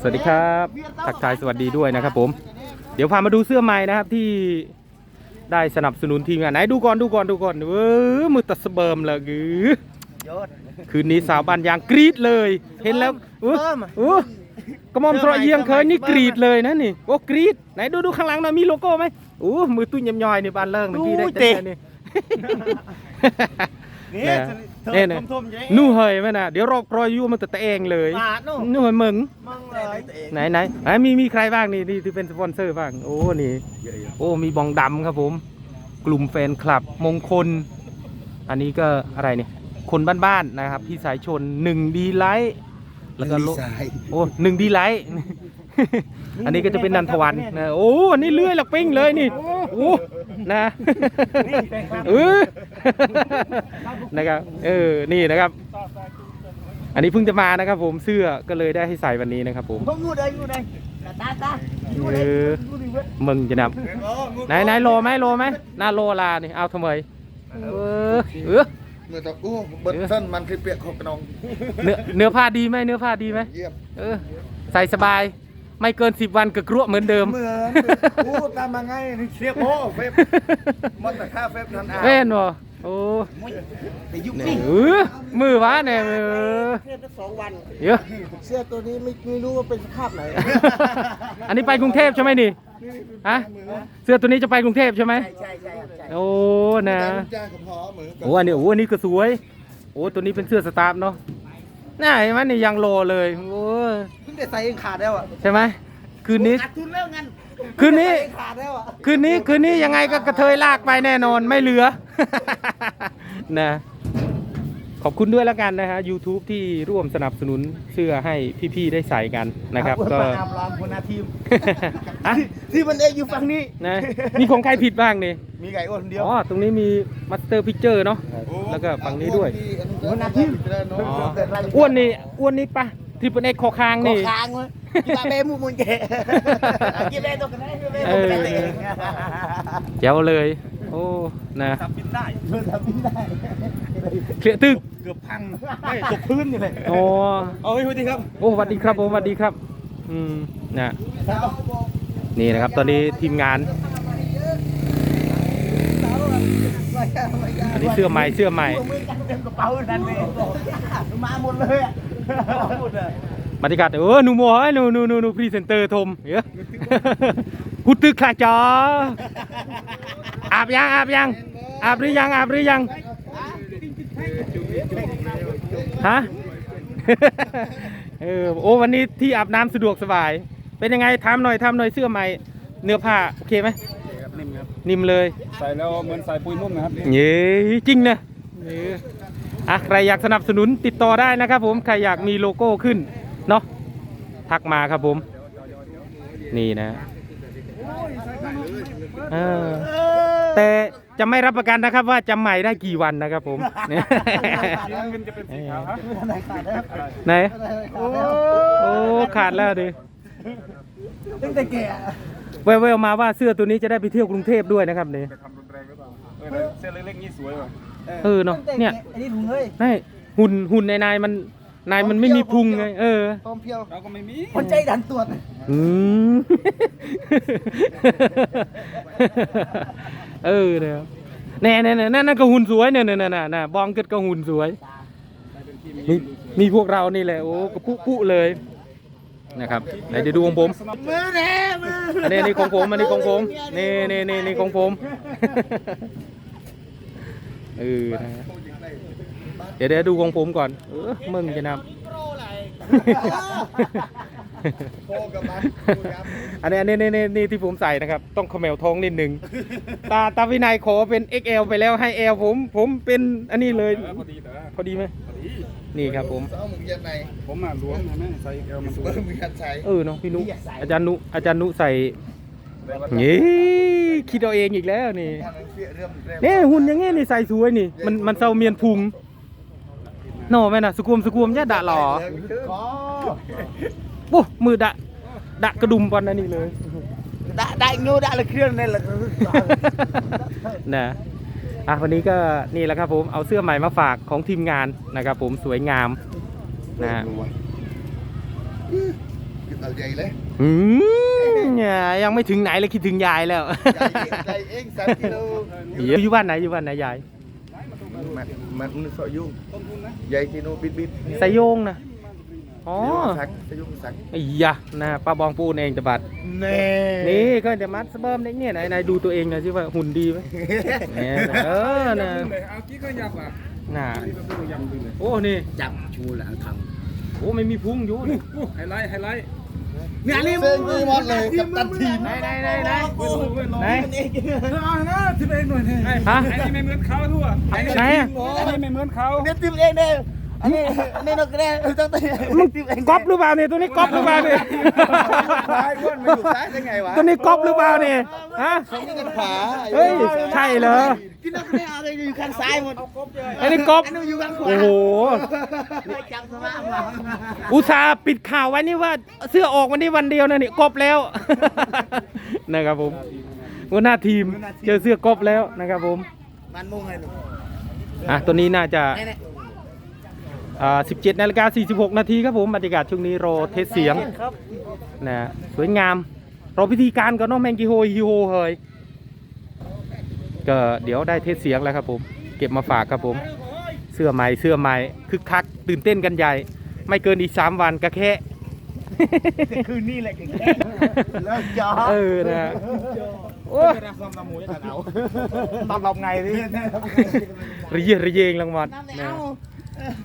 สวัสดีครับทักทายสวัสดีด้วยนะครับผม เดี๋ยวพามาดูเสื้อใหม่นะครับที่ได้สนับสนุนทีมงานไหนดูก่อนดูก่อนดูก่อนเออมือตัดสเบิร์มเลยกือยอดคืนนี้สาวบ้านยางกรีดเลย เห็นแล้วเออเบิ่มเออกระหมอมตรอยเยียงเคยนี่กรีดเลยนะนี่โอ้กรีดไหนดูดูข้างหลังหน่อยมีโลโก้ไหมโอ้มือตุ้ยยำย่อยนี่บานเลิงเมื่อกี้ได้อู้เต้เตะ นนี่นี่เนี่ยเธอเนี่ยเนี่ยทุ่มๆอย่างนู่เฮยไหมน่ะเดี๋ยวรอกรอยอยู่มันแต่แต่เองเลยปาดนู่นนู่เฮยมึงมึงเลยไหนไหนไหนมีมีใครบ้างนี่นี่ที่เป็นสปอนเซอร์บ้างโอ้นี่โอ้มีบองดำครับผม กลุ่มแฟนคลับมงคล อันนี้ก็อะไรเนี่ยคนบ้านๆนะครับพี่สายชนหนึ่งดีไลท์แล้วก็โลโอ้หนึ่งดีไลท์ อันนี้ก็จะเป็นนันทวันนะโอ้อันนี้เลื่อยหลักปิ้งเลยนี่โอ้นะเออนะครับเออนี่นะครับ อันนี้เพิ่งจะมานะครับ ผมเสื้อก็เลยได้ให้ใส่วันนี้นะครับ ผมมึงงูเด้งูเด้ตาตางูเอเด้องูดิเว้ยมึงจะนับไหนไหนโลไหมโลไหมหน้าโลลานี่เอาทำไมเออเออเมื่อตะกู้เบิดเส้นมันคือเปียกของกระนองเนื้อเนื้อผ้าดีไหมเนื้อผ้าดีไหมเยี่ยมเออใส่สบาย ไม่เกินสิบวันก็กรัวเหมือนเดิม เหมือนกู้ตามมาไงนี่เสียโอ้เฟบมันแต่ค่าเฟบนันอาเล่นบ่โอ้ไปยุบเอนี่อมือวะเนี่ยมือเครียดตั้งสองวันเยอะเสื้อตัวนี้ไม่ไม่รู้ว่าเป็นสภาพไหน อันนี้ไปกรุงเทพใช่ไหมนี่ฮะเสื้อตัวนี้จะไปกรุงเทพใช่ไหมใช่ใช่ใช่ครับใช่โอ้นะจ้างกับพอเหมือนโอ้อันนี้โอ้อันนี้ก็สวย โอ้ตัวนี้เป็นเสื้อสตาร์ฟเนาะน่าเห็นไหมนี่ยังโลเลยโอ้ยเพิ่ง ได้ใส่เองขาดแล้วอะใช่ไหมคืนนี้ ขาดทุนแล้วงั้นคืนนี้ใส่เองขาดแล้วอะคืนนี้คืนนี้ยังไงก็กระเทยลากไปแน่นอนไม่เหลือ นะขอบคุณด้วยแล้วกันนะฮะ YouTube ที่ร่วมสนับสนุนเสื้อให้พี่ๆได้ใส่กันนะครับ ก็ ปนามรามหัวหน้าทีมอะ ที่มันเองอยู่ฝั่งนี้นะมีของใครผิดบ้างนี่มีไก่อ้วนคนเดียวอ๋อตรงนี้มีมาสเตอร์พิ c เจอร์เนาะแล้วก็ฝั่งนี้ด้วย หัวหน้าทีมอ๋ออ้วนนี่อ้วนนี่ปะ ที่เป็นเอกคอคางนี่นี่ค้างวะกีฬาเบมูมุนเกะกีฬาตัวกันได้กีฬาเบเอมูอมุนเกะเจ๋วเลย โอ้ นะทำบินได้เพื่อทำบินได้เคลียร์ตึกเกือบพังไม่ตกพื้นนี่เลยโอ้เอาไปพูดดีครับโอ้สวัสดีครับผมสวัสดีครับ อืม นะ นี่นะครับ ตอนนี้ทีมงาน อันนี้เสื้อใหม่ เสื้อใหม่มือกันเต็มกระเป๋านั่นเลยมาหมดเลยอะหมดเลย บรรยากาศเออหนูโมเฮ้ยหนูหนูหนูหนูพรีเซนเตอร์ทมเยอะกูตึกขาจออาบยังอาบยังอาบหรือยังอาบหรือยังฮะเออโอ้วันนี้ที่อาบน้ำสะดวกสบาย เป็นยังไงทำหน่อยทำหน่อยเสื้อใหม่เนื้อผ้าโอเคไหมนิ่มครับนิ่มเลย ใส่แล้วเหมือนใส่ปุยนุ่มนะครับเย้จริงนะเออ อะใครอยากสนับสนุนติดต่อได้นะครับผมใครอยากมีโลโก้ขึ้นเนาะทักมาครับผม นี่นะเออแต่จะไม่รับประกันนะครับว่าจะใหม่ได้กี่วันนะครับผมเนี่ยมันจะเป็นสีขาวครับไหนขาดแล้วไหนโอ้โอ้ขาดแล้วดิตั้งแต่แก่แววๆมาว่าเสื้อตัวนี้จะได้ไปเที่ยวกรุงเทพด้วยนะครับเนี่ยจะทำรุนแรงหรือเปล่าเออแต่เส้นเล็กๆนี่สวยว่ะ เออเนาะเนี่ยอันนี้ถุงเฮ้ยไม่หุ่นหุ่นในนายมันนายมันไม่มีพุงไง เออต้มเพียวเราก็ไม่มีคนใจดันตรวจอืมเออเนี่ยแน่แน่แน่นั่นนั่นก็หุ่นสวยเนี่ยเนี่ยเนี่ยน่ะบองเกิดก็หุ่นสวยมีมีพวกเรานี่แหละโอ้กระปุปุเลยนะครับไหนเดี๋ยวดูของผมมือแน่มืออันนี้อันนี้ของผมอันนี้ของผมนี่นี่นี่นี่ของผม เออนะฮะเดี๋ยวเดี๋ยวดูของผมก่อน เออมึงจะนำโคกับมันอันนี้อันนี้นี่นี่นี่ที่ผมใส่นะครับ ต้องเขมวท้องนิดหนึ่งตาตาวินัยขอเป็น XL ไปแล้วให้ L ผมผมเป็นอันนี้เลยเออพอดีแต่ว่าพอดีไหมพอดีนี่ครับผมเส้ามึงยันไหนผมมาล้วงใช่ไหมใส่เอลมันสวเบิ้ยมมึงยันใส่เออเนาะพี่นุอาจารย์นุอาจารย์นุใส่แต่ว่านี่ คิดเอาเองอีกแล้วนี่ยันเสียเรื่องเรื่องนี่หุ่นอยังงี้นี่ใส่สวยนี่มันมันเซาเมียนพุงโน่แม่น่ะสกุมสกุมย่าดะหล่อก็ปุ๊มือดะดะกระดุมปอนนั่นนี่เลยได้ได้งูได้ละเครื่องนี่แหละนะอะวันนี้ก็นี่แหละครับผมเอาเสื้อใหม่มาฝากของทีมงานนะครับผมสวยงามนะฮะ เอาเอาใหญ่เลยอืมเนี่ยยังไม่ถึงไหนเลยคิดถึงยายแล้วใหญ่ใหญ่เองสามกิโลอยู่บ้านไหนอยู่บ้านไหนยายมันมันมันสอยุ่งใหญ่กิโลบิดบิดไซโยงนะอ๋อสักสยุ่งสักไอ้ยะนะป้าบองปูนเองแต่บัดเน่นี่ก็จะมัดสเบิร์มเล็กเนี่ยไหนไหนดูตัวเองหนะที่ว่าหุ่นดีไหมเนี่ยเออนะเอากี้ก็ยับอะน่ะนี่ก็ยำดึงเลยโอ้นี่จับชูหลังทโอ้ไม่มีพุงอยู่นี่ไฮไลท์ไฮไลท์ำ เนี่ยนี่เซ็งหมดเลยกับตันทีมไหนไหนไหนไหนไหนเอานะที่เป็นหน่วยนี่ฮะไอ้นี่ไม่เหมือนเขาทั่วไอ้นี่ไหนอะไอ้นี่ไม่เหมือนเขาเนี่ยทีมเองเนี่ยอันนี้นี่นกแร่ตั้งแต่มึงก๊อปหรือเปล่าเนี่ยตัวนี้ก๊อปหรือเปล่าเนี่ยซ้ายอ้วนมาอยู่ซ้ายได้ไงวะตัวนี้ก๊อปหรือเปล่าเนี่ยฮะเขาไม่กันขวาเฮ้ยใช่เหรอ กินนกแร่อะไรอยู่ข้างซ้ายหมดไอ้นี่ก๊อปอันนู้นอยู่ข้างขวาโอ้โหจับสมามาอุตส่าห์ปิดข่าวไว้นี่ว่าเสื้อออกวันนี้วันเดียวนะนี่กบแล้ว นะครับผมหัวหน้าทีมเจอเสื้อกบแล้วนะครับผมมันมุ่งไงหนูอะตัวนี้น่าจะนี่นี่อ่า17นาฬิกา46นาทีครับผมบรรยากาศช่วงนี้รอเทสเสียงนะสวยงามรอพิธีการก่อนเนาะแมงกิโฮฮิโฮเฮย ก็เดี๋ยวได้เทสเสียงแล้วครับผม เก็บมาฝากครับผม เสื้อใหม่เสื้อใหม่คึกคักตื่นเต้นกันใหญ่ ไม่เกินอีก3วันก็แค่คืนนี้แหละเก่งเลิกจอเออนะโอ้ยรับซ้อมตะหมูจะเอาตอนหลบไงดิระเยงระเยงรางวัลนะ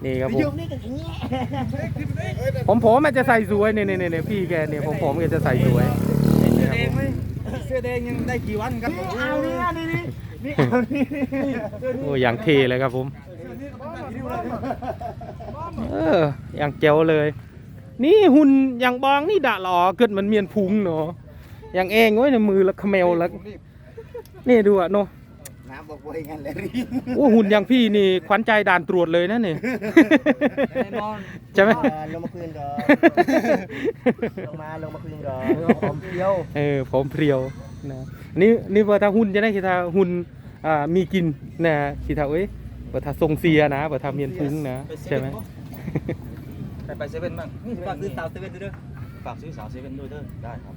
นี่ครับผมยุคนี้ก็อย่างเงี้ยผมผมมันจะใส่สวยเนี่ยเนี่ยเนี่ยพี่แกเนี่ยผมผมแกจะใส่สวยเสื้อแดงไหมเสื้อแดงยังได้กี่วันครับเอานี่นี่นี่ นี่เอานี่โอ้ยอย่างเทเลยครับผม เออ อย่างเจ๋วเลย นี่หุ่นอย่างบองนี่ด่าหล่อเกิดมันเมียนพุงเนาะอย่างเองโอ้ยในมือละเขมวแล้วนี่ดูอะเนาะน้ำบอกว่าอย่างนั้นแหละรีบโอ้หุ่นอย่างพี่นี่ขวัญใจด่านตรวจเลยนะเนี่ยใช่ไหมลงมาคืนก่อนลงมาลงมาคืนก่อนผมเที่ยวเออผมเพรียว นะนี่นี่ว่าถ้าหุ่นจะได้คิดถ้าหุ่นอ่ามีกินนะคิดถ้าเอ้ยว่าถ้าทรงเสียนะว่าถ้าเมียนพุ้งนะใช่ไหมไปไปเซเว่นบ้างนี่ฝากซื้อสาวเซเว่นด้วยเด้อฝากซื้อสาวเซเว่นด้วยเด้อได้ครับ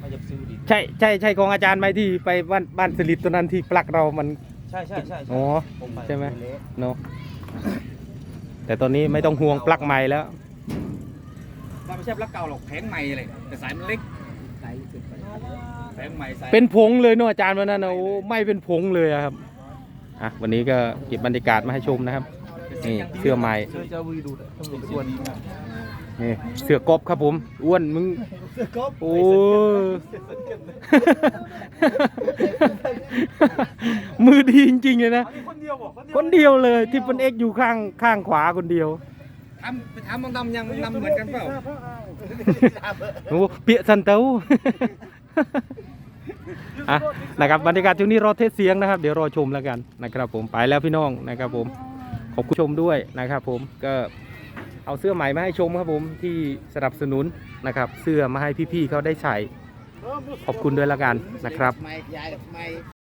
ถ้าจะซื้อดีใช่ใช่ใช่ของอาจารย์ไหมที่ไปบ้านบ้านสลิดตัวนั้นที่ปลักเรามันใช่ใช่ใช่อ๋อใช่ไหมเนาะแต่ตอนนี้ไม่ต้องห่วงปลักใหม่แล้วมันไม่ใช่ปลั๊กเก่าหรอกแผงใหม่เลยแต่สายมันเล็ก แผงใหม่สายเป็นผงเลยเนาะอาจารย์วันนั้นนะโอ้ไม่เป็นผงเลยอะครับอะวันนี้ก็เก็บบรรยากาศมาให้ชมนะครับ นี่เสื้อใหม่ เสื้อเจ้าวีดูเลยต้องหลบส่วนนี่เสือกบครับผมอ้วนมึงโอ้ย มือดีจริงๆเลยนะ คนเดียวบอกคนเดียวเลยที่เป็นเอ็กอยู่ข้างข้างขวาคนเดียวทำไปทำมังดำยังมังดำเหมือนกันเปล่า โอ้เปียสันเตา อะนะครับบรรยากาศช่วงนี้รอเทสเสียงนะครับ เดี๋ยวรอชมแล้วกันนะครับผมไปแล้วพี่น้องนะครับผมขอบคุณชมด้วยนะครับผมก็เอาเสื้อใหม่มาให้ชมครับผมที่สนับสนุนนะครับ เสื้อมาให้พี่ๆเขาได้ใส่ขอบคุณด้วยแล้วกันนะครับ